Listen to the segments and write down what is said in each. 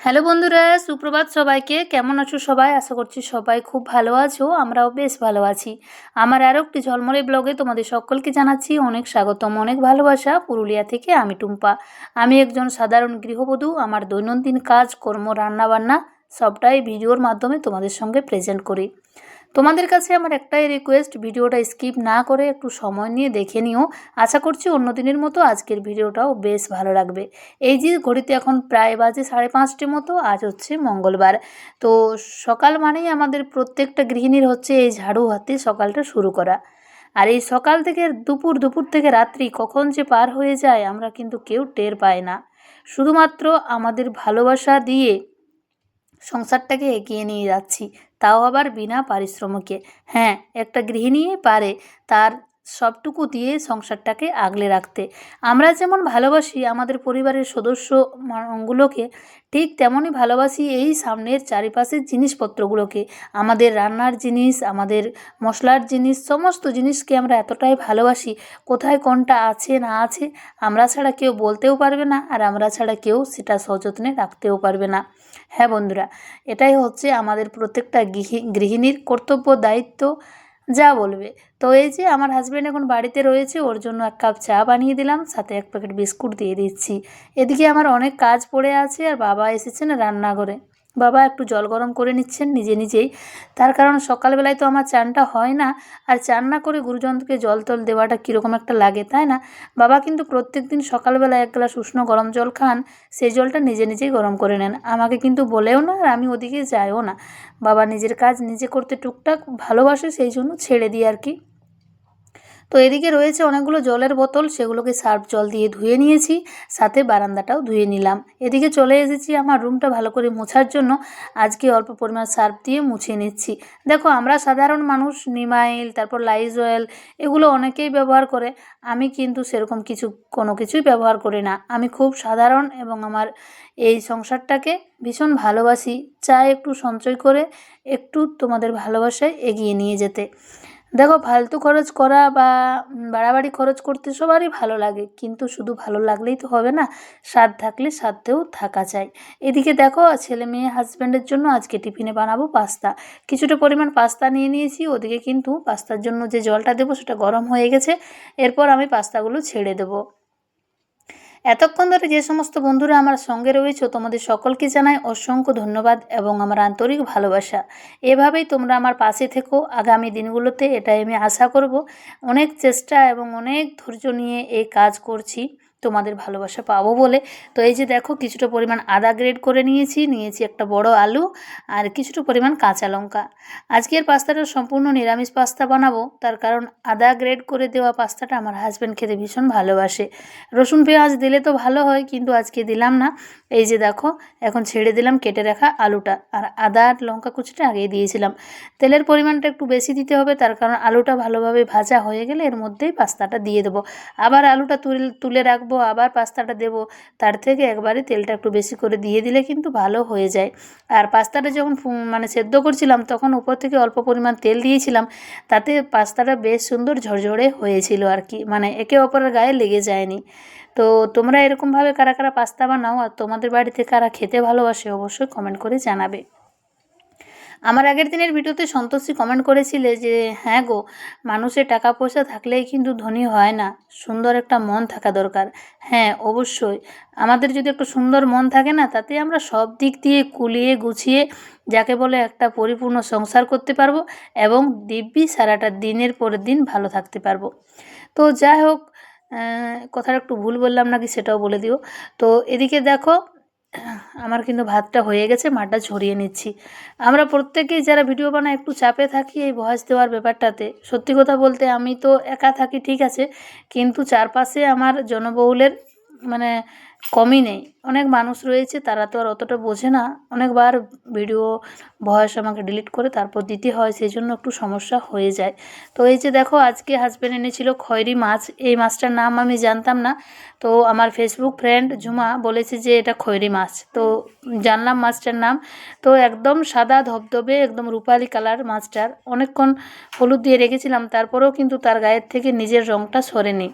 Hello বন্ধুরা, সুপ্রভাত সবাইকে। কেমন আছো সবাই? আশা করছি সবাই খুব ভালো আছো, আমরাও বেশ ভালো আছি। আমার আরও একটি ঝলমলে ব্লগে তোমাদের সকলকে জানাচ্ছি অনেক স্বাগতম, অনেক ভালোবাসা। পুরুলিয়া থেকে আমি টুম্পা। আমি একজন সাধারণ গৃহবধূ, আমার দৈনন্দিন কাজ, কর্ম, রান্নাবান্না সবটাই ভিডিওর মাধ্যমে তোমাদের সঙ্গে প্রেজেন্ট করি। তোমাদের কাছে আমার একটাই রিকোয়েস্ট ভিডিওটা স্কিপ না করে একটু সময় নিয়ে দেখে নিও। আশা করছি অন্য দিনের মতো আজকের ভিডিওটাও বেশ ভালো লাগবে। এই যে ঘড়িতে এখন প্রায় বাজে সাড়ে পাঁচটি মতো, আজ হচ্ছে মঙ্গলবার। তো সকাল মানেই আমাদের প্রত্যেকটা গৃহিণীর হচ্ছে এই ঝাড়ু হাতে সকালটা শুরু করা। আর এই সকাল থেকে দুপুর দুপুর থেকে রাত্রি কখন যে পার হয়ে যায়, আমরা কিন্তু কেউ টের পাই না। শুধুমাত্র আমাদের ভালোবাসা দিয়ে সংসারটাকে এগিয়ে নিয়ে যাচ্ছি। তাও আবার বিনা পারিশ্রমিকে। হ্যাঁ একটা গৃহিণীই পারে তার সবটুকু দিয়ে সংসারটাকে আগলে রাখতে। আমরা যেমন ভালোবাসি আমাদের পরিবারের সদস্য গুলোকে ঠিক তেমনই ভালোবাসি এই সামনের চারিপাশের জিনিসপত্রগুলোকে। আমাদের রান্নার জিনিস, আমাদের মশলার জিনিস, সমস্ত জিনিসকে আমরা এতটাই ভালোবাসি। কোথায় কোনটা আছে, না আছে, আমরা ছাড়া কেউ বলতেও পারবে না আর আমরা ছাড়া কেউ সেটা সযত্নে রাখতেও পারবে না। হ্যাঁ বন্ধুরা, এটাই হচ্ছে আমাদের প্রত্যেকটা গৃহিণীর কর্তব্য, দায়িত্ব। যা বলবে। তো এই যে আমার হাজব্যান্ড এখন বাড়িতে রয়েছে, ওর জন্য এক কাপ চা বানিয়ে দিলাম, সাথে এক প্যাকেট বিস্কুট দিয়ে দিচ্ছি। এদিকে আমার অনেক কাজ পড়ে আছে আর বাবা এসেছেন রান্নাঘরে। বাবা একটু জল গরম করে নিচ্ছেন নিজে নিজেই। তার কারণ সকালবেলায় তো আমার চানটা হয় না। আর চান না করে গুরুজনকে জল টল দেওয়াটা কীরকম একটা লাগে, তাই না? বাবা কিন্তু প্রত্যেক দিন সকালবেলা এক গ্লাস উষ্ণ গরম জল খান, সেই জলটা নিজে নিজেই গরম করে নেন। আমাকে কিন্তু বলেও না আর আমি ওদিকে যাইও না। বাবা নিজের কাজ নিজে করতে টুকটাক ভালোবাসে, সেই জন্য ছেড়ে দিই আর কি। তো এদিকে রয়েছে অনেকগুলো জলের বোতল, সেগুলোকে সার্ফ জল দিয়ে ধুয়ে নিয়েছি, সাথে বারান্দাটাও ধুয়ে নিলাম। এদিকে চলে এসেছি আমার রুমটা ভালো করে মোছার জন্য, আজকে অল্প পরিমাণ সার্ফ দিয়ে মুছে নিচ্ছি। দেখো, আমরা সাধারণ মানুষ, নিমাইল, তারপর লাইজ অয়েল এগুলো অনেকেই ব্যবহার করে, আমি কিন্তু সেরকম কিছু, কোনো কিছুই ব্যবহার করি না। আমি খুব সাধারণ এবং আমার এই সংসারটাকে ভীষণ ভালোবাসি চাই একটু সঞ্চয় করে, একটু তোমাদের ভালোবাসায় এগিয়ে নিয়ে যেতে। দেখো, ফালতু খরচ করা বা বাড়াবাড়ি খরচ করতে সবারই ভালো লাগে, কিন্তু শুধু ভালো লাগলেই তো হবে না, স্বাদ থাকলে স্বাদেও থাকা চাই এদিকে দেখো, ছেলে মেয়ে হাজব্যান্ডের জন্য আজকে টিফিনে বানাবো পাস্তা। কিছুটা পরিমাণ পাস্তা নিয়ে নিয়েছি, ওদিকে কিন্তু পাস্তার জন্য যে জলটা দেবো সেটা গরম হয়ে গেছে, এরপর আমি পাস্তাগুলো ছেড়ে দেবো। এতক্ষণ ধরে যে সমস্ত বন্ধুরা আমার সঙ্গে রয়েছ, তোমাদের সকলকে জানাই অসংখ্য ধন্যবাদ এবং আমার আন্তরিক ভালোবাসা। এভাবেই তোমরা আমার পাশে থেকো। আগামী দিনগুলোতে এটাই আমি আশা করব। অনেক চেষ্টা এবং অনেক ধৈর্য নিয়ে এই কাজ করছি। তোমাদের ভালোবাসা পাবো বলে। তো এই যে দেখো, কিছুটা পরিমাণ আদা গ্রেড করে নিয়েছি নিয়েছি একটা বড় আলু আর কিছুটা পরিমাণ কাঁচা লঙ্কা। আজকের পাস্তাটা সম্পূর্ণ নিরামিষ পাস্তা বানাবো। তার কারণ আদা গ্রেড করে দেওয়া পাস্তাটা আমার হাজব্যান্ড খেতে ভীষণ ভালোবাসে। রসুন পেঁয়াজ দিলে তো ভালো হয়, কিন্তু আজকে দিলাম না। এই যে দেখো, এখন ছেড়ে দিলাম, কেটে রাখা আলুটা। আর আদা আর লঙ্কা কুচিটা আগেই দিয়েছিলাম। তেলের পরিমাণটা একটু বেশি দিতে হবে, তার কারণ আলুটা ভালোভাবে ভাজা হয়ে গেলে এর মধ্যেই পাস্তাটা দিয়ে দেবো। আবার আলুটা তুলে তুলে রাখব। আবার পাস্তাটা দেবো। তার থেকে একবারে তেলটা একটু বেশি করে দিয়ে দিলে কিন্তু ভালো হয়ে যায়। আর পাস্তাটা যখন মানে সেদ্ধ করছিলাম, তখন উপর থেকে অল্প পরিমাণ তেল দিয়েছিলাম। তাতে পাস্তাটা বেশ সুন্দর ঝরঝরে হয়েছিল আর কি। মানে একে অপরের গায়ে লেগে যায়নি। তো তোমরা এরকমভাবে কারা কারা পাস্তা বানাও আর তোমাদের বাড়িতে কারা খেতে ভালোবাসে অবশ্যই কমেন্ট করে জানাবে। আমার আগের দিনের ভিডিওতে সন্তোষী কমেন্ট করেছিলে যে হ্যাঁ গো, মানুষের টাকা পয়সা থাকলেই কিন্তু ধনী হয় না। সুন্দর একটা মন থাকা দরকার। হ্যাঁ অবশ্যই। আমাদের যদি একটা সুন্দর মন থাকে না, তাতে আমরা সব দিক দিয়ে কুলিয়ে গুছিয়ে, যাকে বলে একটা পরিপূর্ণ সংসার করতে পারব এবং দিব্যি সারাটা দিনের পরের দিন ভালো থাকতে পারব। তো যাই হোক কথাটা একটু ভুল বললাম নাকি সেটাও বলে দিও। তো এদিকে দেখো আমার কিন্তু ভাতটা হয়ে গেছে, মাটা ছড়িয়ে নিচ্ছি। আমরা প্রত্যেকেই যারা ভিডিও বানায় একটু চাপে থাকি এই ভয়েস দেওয়ার ব্যাপারটাতে। সত্যি কথা বলতে আমি তো একা থাকি, ঠিক আছে। কিন্তু চারপাশে আমার জনবহুলের মানে কমই নেই। অনেক মানুষ রয়েছে, তারা তো আর অতটা বোঝে না। অনেকবার ভিডিও ভয়েস আমাকে ডিলিট করে তারপর দিতে হয় সেই জন্য একটু সমস্যা হয়ে যায়। তো এই যে দেখো, আজকে হাজব্যান্ড এনেছিল খয়রি মাছ। এই মাছটার নাম আমি জানতাম না। তো আমার ফেসবুক ফ্রেন্ড ঝুমা বলেছে যে এটা খয়রি মাছ। তো জানলাম মাছটার নাম। তো একদম সাদা ধবধবে, একদম রূপালি কালার মাছটার। অনেকক্ষণ হলুদ দিয়ে রেখেছিলাম, তারপরেও কিন্তু তার গায়ের থেকে নিজের রঙটা সরেনি।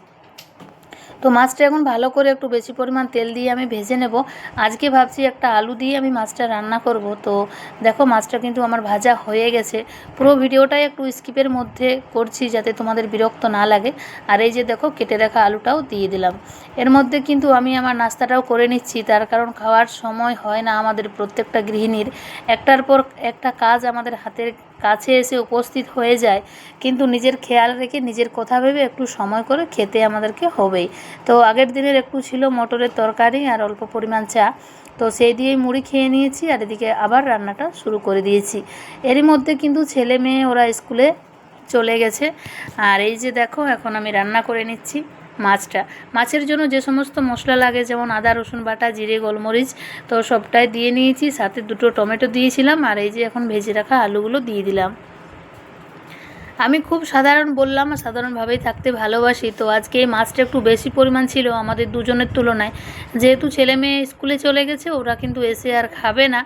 তো মাছটা এখন ভালো করে একটু বেশি পরিমাণ তেল দিয়ে আমি ভেজে নেব। আজকে ভাবছি একটা আলু দিয়ে আমি মাছটা রান্না করব। তো দেখো মাছটা কিন্তু আমার ভাজা হয়ে গেছে। পুরো ভিডিওটাই একটু স্কিপের মধ্যে করছি যাতে তোমাদের বিরক্ত না লাগে। আর এই যে দেখো কেটে রাখা আলুটাও দিয়ে দিলাম। এর মধ্যে কিন্তু আমি আমার নাস্তাটাও করে নিচ্ছি। তার কারণ খাওয়ার সময় হয় না আমাদের প্রত্যেকটা গৃহিণীর। একটার পর একটা কাজ আমাদের হাতের কাছে এসে উপস্থিত হয়ে যায়, কিন্তু নিজের খেয়াল রেখে নিজের কথা ভেবে একটু সময় করে খেতে আমাদেরকে হবেই। তো আগের দিনের একটু ছিল মটরের তরকারি আর অল্প পরিমাণ চা। তো সেই দিয়েই মুড়ি খেয়ে নিয়েছি আর এদিকে আবার রান্নাটা শুরু করে দিয়েছি। এরই মধ্যে কিন্তু ছেলে মেয়ে ওরা স্কুলে চলে গেছে। আর এই যে দেখো, এখন আমি রান্না করে নিচ্ছি। মাছটা। মাছের জন্য যে সমস্ত মশলা লাগে, যেমন আদা, রসুন বাটা, জিরে, গোলমরিচ, তো সবটাই দিয়ে নিয়েছি। সাথে দুটো টমেটো দিয়েছিলাম, আর এই যে এখন ভেজে রাখা আলুগুলো দিয়ে দিলাম। আমি খুব সাধারণ বললাম, আর সাধারণভাবেই থাকতে ভালোবাসি। তো আজকে এই মাছটা একটু বেশি পরিমাণ ছিল আমাদের দুজনের তুলনায়। যেহেতু ছেলে মেয়ে স্কুলে চলে গেছে, ওরা কিন্তু এসে আর খাবে না,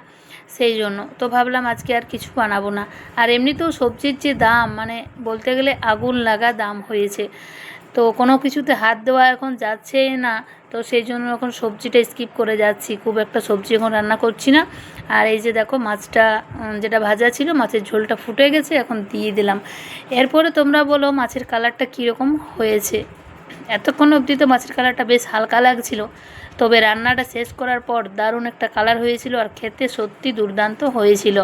সেই জন্য। তো ভাবলাম আজকে আর কিছু বানাবো না। আর এমনিতেও সবজির যে দাম মানে বলতে গেলে আগুন লাগা দাম হয়েছে। তো কোনো কিছুতে হাত দেওয়া এখন যাচ্ছেই না। তো সেই জন্য এখন সবজিটা স্কিপ করে যাচ্ছি। খুব একটা সবজি এখন রান্না করছি না। আর এই যে দেখো মাছটা যেটা ভাজা ছিল, মাছের ঝোলটা ফুটে গেছে, এখন দিয়ে দিলাম। এরপরে তোমরা বলো মাছের কালারটা কীরকম হয়েছে। এতক্ষণ অবধি তো মাছের কালারটা বেশ হালকা লাগছিল। তবে রান্নাটা শেষ করার পর দারুণ একটা কালার হয়েছিল আর খেতে সত্যি দুর্দান্ত হয়েছিল।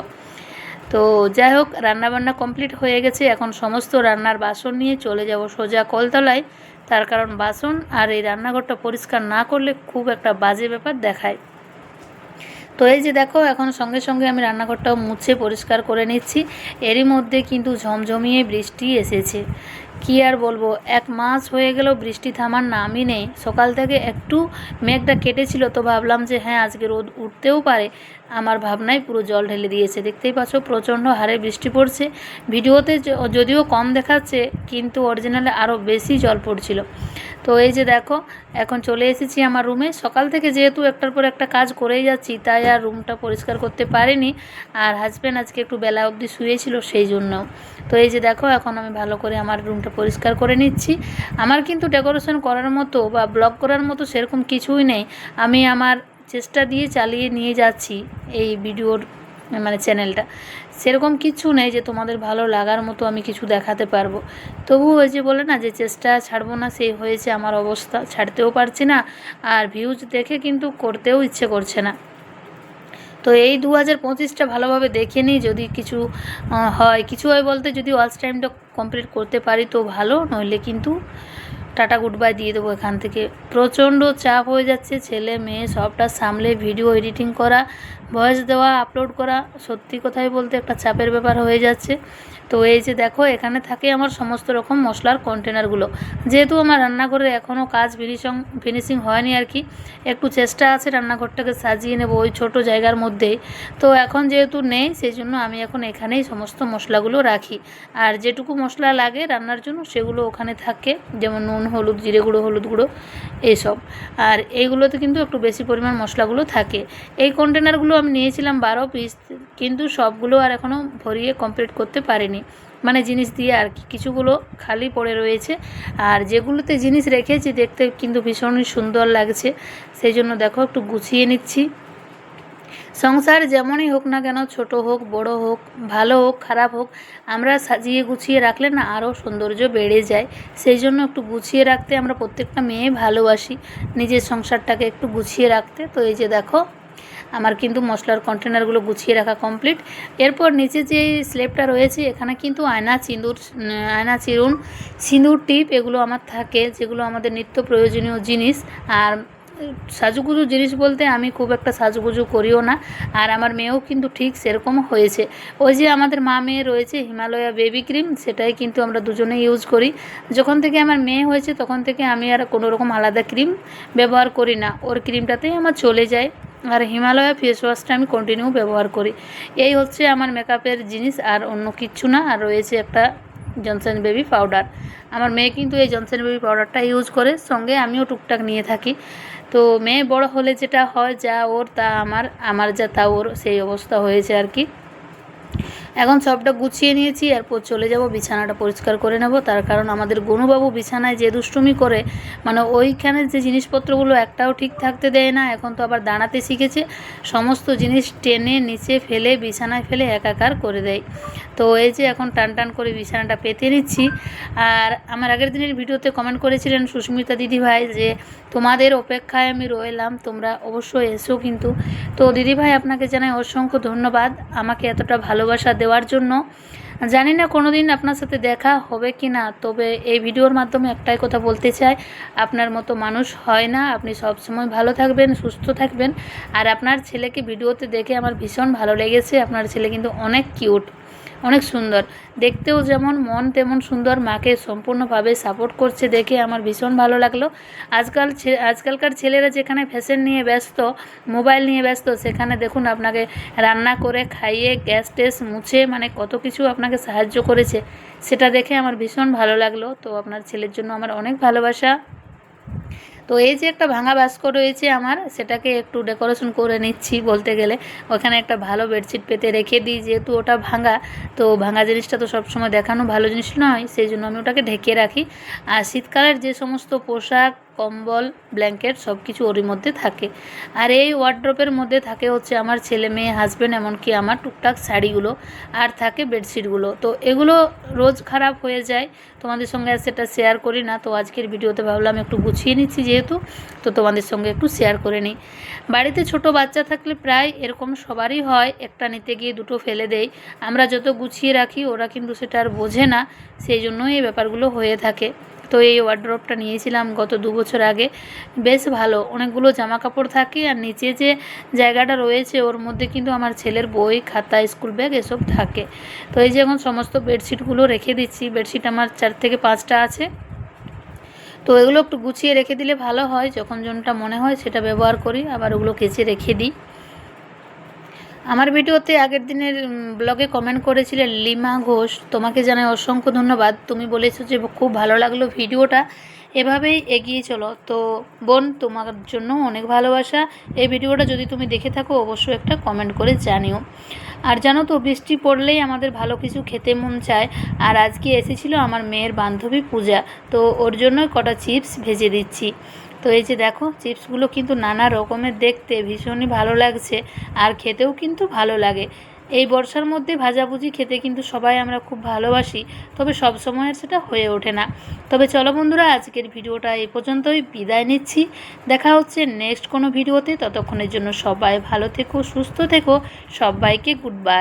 তো যাই হোক রান্নাবান্না কমপ্লিট হয়ে গেছে। এখন সমস্ত রান্নার বাসন নিয়ে চলে যাব সোজা কলতলায়। তার কারণ বাসন আর এই রান্নাঘরটা পরিষ্কার না করলে খুব একটা বাজে ব্যাপার দেখায়। তো এই যে দেখো, এখন সঙ্গে সঙ্গে আমি রান্নাঘরটাও মুছে পরিষ্কার করে নিচ্ছি। এরই মধ্যে কিন্তু ঝমঝমিয়ে বৃষ্টি এসেছে। কি আর বলব, এক মাস হয়ে গেল বৃষ্টি থামার নামই নেই। সকাল থেকে একটু মেঘটা কেটেছিল, তো ভাবলাম যে হ্যাঁ আজকে রোদ উঠতেও পারে। আমার ভাবনায় পুরো জল ঢেলে দিয়েছে। দেখতেই পাচ্ছ প্রচণ্ড হারে বৃষ্টি পড়ছে। ভিডিওতে যদিও কম দেখাচ্ছে, কিন্তু অরিজিনালে আরও বেশি জল পড়ছিল। তো এই যে দেখো, এখন চলে এসেছি আমার রুমে সকাল থেকে যেহেতু একটার পর একটা কাজ করেই যাচ্ছি, তাই আর রুমটা পরিষ্কার করতে পারিনি। আর হাজব্যান্ড আজকে একটু বেলা অবধি শুয়েছিল সেই জন্য। তো এই যে দেখো, এখন আমি ভালো করে আমার রুমটা পরিষ্কার করে নিচ্ছি। আমার কিন্তু ডেকোরেশন করার মতো বা ব্লগ করার মতো সেরকম কিছুই নেই। আমি আমার চেষ্টা দিয়ে চালিয়ে নিয়ে যাচ্ছি এই ভিডিওর মানে চ্যানেলটা। সেরকম কিছু নেই যে তোমাদের ভালো লাগার মতো আমি কিছু দেখাতে পারব। তবু ওই যে বলে না যে চেষ্টা ছাড়বো না, সেই হয়েছে আমার অবস্থা। ছাড়তেও পারছি না আর ভিউজ দেখে কিন্তু করতেও ইচ্ছে করছে না। তো এই দু হাজার পঁচিশটা ভালোভাবে দেখে নিই যদি কিছু হয়। কিছু হয় বলতে যদি ওয়াচ টাইমটা কমপ্লিট করতে পারি তো ভালো, নইলে কিন্তু টাটা গুড বাই দিয়ে দেবো এখান থেকে। প্রচণ্ড চাপ হয়ে যাচ্ছে, ছেলে, মেয়ে, সবটা সামলে ভিডিও এডিটিং করা ভয়েস দেওয়া আপলোড করা, সত্যি কথাই বলতে একটা চাপের ব্যাপার হয়ে যাচ্ছে। তো এই যে দেখো, এখানে থাকে আমার সমস্ত রকম মশলার কন্টেনারগুলো যেহেতু আমার রান্নাঘরে এখনও কাজ ফিনিশিং ফিনিশিং হয়নি আর কি, একটু চেষ্টা আছে রান্নাঘরটাকে সাজিয়ে নেব ওই ছোটো জায়গার মধ্যেই তো এখন যেহেতু নেই সেই জন্য আমি এখন এখানেই সমস্ত মশলাগুলো রাখি। আর যেটুকু মশলা লাগে রান্নার জন্য, সেগুলো ওখানে থাকে, যেমন নুন হলুদ, জিরে গুঁড়ো, হলুদ গুঁড়ো এইসব আর এইগুলোতে কিন্তু একটু বেশি পরিমাণ মশলাগুলো থাকে। এই কন্টেনারগুলো আমি নিয়েছিলাম বারো পিস কিন্তু সবগুলো আর এখনও ভরিয়ে কমপ্লিট করতে পারিনি। মানে জিনিস দিয়ে আর কি, কিছুগুলো খালি পড়ে রয়েছে। আর যেগুলোতে জিনিস রেখেছি, দেখতে কিন্তু ভীষণই সুন্দর লাগছে। সেই জন্য দেখো, একটু গুছিয়ে নিচ্ছি। সংসার যেমনই হোক না কেন ছোট হোক বড় হোক ভালো হোক খারাপ হোক আমরা সাজিয়ে গুছিয়ে রাখলে না আরও সৌন্দর্য বেড়ে যায়। সেই জন্য একটু গুছিয়ে রাখতে আমরা প্রত্যেকটা মেয়ে ভালোবাসি। নিজের সংসারটাকে একটু গুছিয়ে রাখতে। তো এই যে দেখো আমার কিন্তু মশলার কন্টেনারগুলো গুছিয়ে রাখা কমপ্লিট এরপর নিচে যে স্লেপটা রয়েছে এখানে কিন্তু আয়না উম, আয়না চিরুন সিঁদুর টিপ এগুলো আমার থাকে যেগুলো আমাদের নিত্য প্রয়োজনীয় জিনিস। আর সাজুগুজু জিনিস বলতে আমি খুব একটা সাজুগুজু করিও না, আর আমার মেয়েও কিন্তু ঠিক সেরকম হয়েছে। ওই যে আমাদের মা মেয়ে রয়েছে, হিমালয়া বেবি ক্রিম, সেটাই কিন্তু আমরা দুজনে ইউজ করি। যখন থেকে আমার মেয়ে হয়েছে, তখন থেকে আমি আর কোনো রকম আলাদা ক্রিম ব্যবহার করি না। ওর ক্রিমটাতেই আমার চলে যায়, আর হিমালয়া ফেস ওয়াশটা আমি কন্টিনিউ ব্যবহার করি। এই হচ্ছে আমার মেকআপের জিনিস, আর অন্য কিচ্ছু না, আর রয়েছে একটা জনসন বেবি পাউডার আমার মেয়ে কিন্তু এই জনসন বেবি পাউডারটা ইউজ করে, সঙ্গে আমিও টুকটাক নিয়ে থাকি। তো মেয়ে বড় হলে যেটা হয়, যা ওর, তা আমার আমার যা, তা ওর, সেই অবস্থা হয়েছে আর কি। এখন সবটা গুছিয়ে নিয়েছি, এরপর চলে যাব, বিছানাটা পরিষ্কার করে নেব। তার কারণ আমাদের গনুবাবু বিছানায় যে দুষ্টুমি করে মানে ওইখানে যে জিনিসপত্রগুলো একটাও ঠিক থাকতে দেয় না, এখন তো আবার দাঁড়াতে শিখেছে। সমস্ত জিনিস টেনে, নিচে ফেলে, বিছানায় ফেলে একাকার করে দেয়। তো এই যে এখন টান টান করে বিছানাটা পেতে নিচ্ছি। আর আমার আগের দিনের ভিডিওতে কমেন্ট করেছিলেন সুস্মিতা দিদিভাই যে, তোমাদের অপেক্ষায় আমি রইলাম, তোমরা অবশ্যই এসো কিন্তু। তো দিদিভাই আপনাকে জানাই অসংখ্য ধন্যবাদ। আমাকে এতটা ভালোবাসা দেওয়ার জন্য। জানি না কোনো দিন আপনার সাথে দেখা হবে কি না, তবে এই ভিডিওর মাধ্যমে একটাই কথা বলতে চাই, আপনার মতো মানুষ হয় না, আপনি সবসময় ভালো থাকবেন, সুস্থ থাকবেন। আর আপনার ছেলেকে ভিডিওতে দেখে আমার ভীষণ ভালো লেগেছে, আপনার ছেলে কিন্তু অনেক কিউট। অনেক সুন্দর। দেখতেও যেমন মন তেমন সুন্দর। মাকে সম্পূর্ণভাবে সাপোর্ট করছে দেখে আমার ভীষণ ভালো লাগল। আজকাল আজকালকার ছেলেরা যেখানে ফ্যাশন নিয়ে ব্যস্ত মোবাইল নিয়ে ব্যস্ত, সেখানে দেখুন আপনাকে রান্না করে খাইয়ে গ্যাস টেস মুছে মানে কত কিছু আপনাকে সাহায্য করেছে, সেটা দেখে আমার ভীষণ ভালো লাগল। তো আপনার ছেলের জন্য আমার অনেক ভালোবাসা। তো এই যে একটা ভাঙা বাস্ক রয়েছে আমার, সেটাকে একটু ডেকোরেশন করে নিচ্ছি বলতে গেলে। ওখানে একটা ভালো বেডশিট পেতে রেখে দিই, যেহেতু ওটা ভাঙা, তো ভাঙা জিনিসটা তো সবসময় দেখানো ভালো জিনিস নয়, সেই জন্য আমি ওটাকে ঢেকে রাখি। আর শীতকালের যে সমস্ত পোশাক কম্বল, ব্ল্যাঙ্কেট সব কিছু ওরই মধ্যে থাকে। আর এই ওয়ার্ড্রপের মধ্যে থাকে হচ্ছে আমার ছেলে মেয়ে হাজব্যান্ড এমনকি আমার টুকটাক শাড়িগুলো আর থাকে বেডশিটগুলো। তো এগুলো রোজ খারাপ হয়ে যায়, তোমাদের সঙ্গে সেটা শেয়ার করি না। তো আজকের ভিডিওতে ভাবলাম একটু গুছিয়ে নিচ্ছি যেহেতু, তো তোমাদের সঙ্গে একটু শেয়ার করে নিই। বাড়িতে ছোট বাচ্চা থাকলে প্রায় এরকম সবারই হয়, একটা নিতে গিয়ে দুটো ফেলে দেয় আমরা যত গুছিয়ে রাখি, ওরা কিন্তু সেটা আর বোঝে না, সেই জন্যই এই ব্যাপারগুলো হয়ে থাকে। তো এই ওয়ার্ড্রপটা নিয়েছিলাম গত দু বছর আগে। বেশ ভালো, অনেকগুলো জামা কাপড় থাকে আর নিচে যে জায়গাটা রয়েছে ওর মধ্যে কিন্তু আমার ছেলের বই, খাতা স্কুল ব্যাগ এসব থাকে। তো এই যে এখন সমস্ত বেডশিটগুলো রেখে দিচ্ছি বেডশিট আমার চার থেকে পাঁচটা আছে। তো এগুলো একটু গুছিয়ে রেখে দিলে ভালো হয়, যখন যোনটা মনে হয় সেটা ব্যবহার করি, আবার ওগুলো কেচে রেখে দিই। আমার ভিডিওতে আগের দিনের ব্লগে কমেন্ট করেছিলে লিমা ঘোষ। তোমাকে জানাই অসংখ্য ধন্যবাদ। তুমি বলেছ যে খুব ভালো লাগল ভিডিওটা। এভাবেই এগিয়ে চলো। তো বোন, তোমার জন্য অনেক ভালোবাসা। এই ভিডিওটা যদি তুমি দেখে থাকো, অবশ্যই একটা কমেন্ট করে জানিও। আর জানো তো, বৃষ্টি পড়লেই আমাদের ভালো কিছু খেতে মন চায়। আর আজকে এসেছিল আমার মেয়ের বান্ধবী পূজা। তো ওর জন্যই কটা চিপস ভেজে দিচ্ছি। তো এই যে দেখো, চিপসগুলো কিন্তু নানা রকমের দেখতে ভীষণই ভালো লাগছে। আর খেতেও কিন্তু ভালো লাগে। এই বর্ষার মধ্যে ভাজাভুজি খেতে কিন্তু সবাই আমরা খুব ভালোবাসি, তবে সব সময় সেটা হয়ে ওঠে না। তবে চলো বন্ধুরা, আজকের ভিডিওটা এই পর্যন্তই, বিদায় নিচ্ছি। দেখা হচ্ছে নেক্সট কোনো ভিডিওতে, ততক্ষণের জন্য সবাই ভালো থেকো, সুস্থ থেকো, সবাইকে গুড বাই